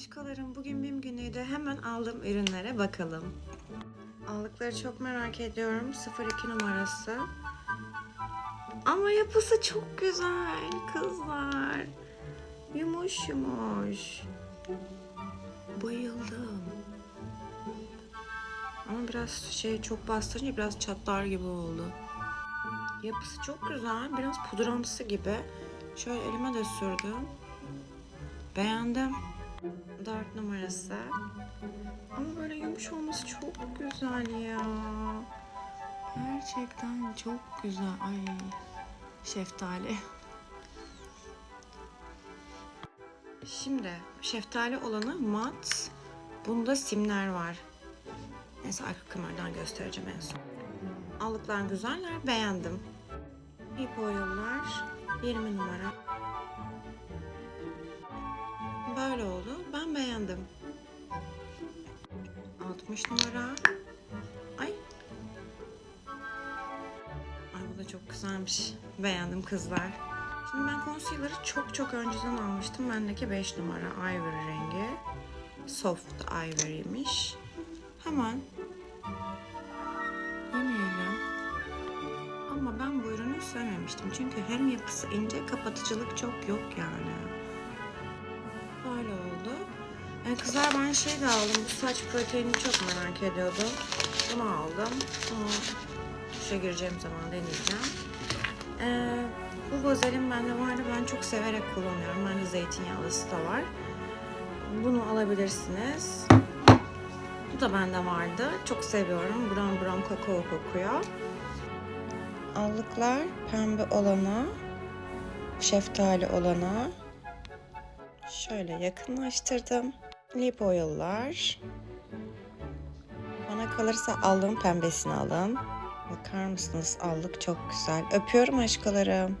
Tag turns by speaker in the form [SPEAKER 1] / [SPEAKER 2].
[SPEAKER 1] Aşkolarım bugün BİM günüydü. Hemen aldığım ürünlere bakalım. Aldıkları çok merak ediyorum. 02 numarası. Ama yapısı çok güzel kızlar. Yumuş yumuş. Bayıldım. Ama biraz şey çok bastırınca biraz çatlar gibi oldu. Yapısı çok güzel. Biraz pudramsı gibi. Şöyle elime de sürdüm. Beğendim. 4 numarası. Ama böyle yumuş olması çok güzel ya. Gerçekten çok güzel. Ay şeftali. Şimdi şeftali olanı mat. Bunda simler var. Neyse arka kameradan göstereceğim en son. Aldıklar güzeller. Beğendim. İp oyalılar. 20 numara. Böyle oldu. Ben beğendim. 60 numara. Ay. Ay bu da çok güzelmiş. Beğendim kızlar. Şimdi ben concealer'ı çok çok önceden almıştım. Bendeki 5 numara ivory rengi. Soft ivory'miş. Hemen deneyelim. Ama ben bu ürünü sevmemiştim. Çünkü hem yapısı ince, kapatıcılık çok yok yani. Böyle oldu. E, kızlar ben şey de aldım. Bu saç proteinini çok merak ediyordum. Bunu aldım. Bunu duşa gireceğim zaman deneyeceğim. E, bu vazelin bende vardı. Ben çok severek kullanıyorum. Bende zeytinyağlısı da var. Bunu alabilirsiniz. Bu da bende vardı. Çok seviyorum. Brown brown kakao kokuyor. Allıklar pembe olana, şeftali olana, Şöyle yakınlaştırdım. Lip oil'lar. Bana kalırsa aldığım pembesini alın. Bakar mısınız? Allık çok güzel. Öpüyorum aşkolarım.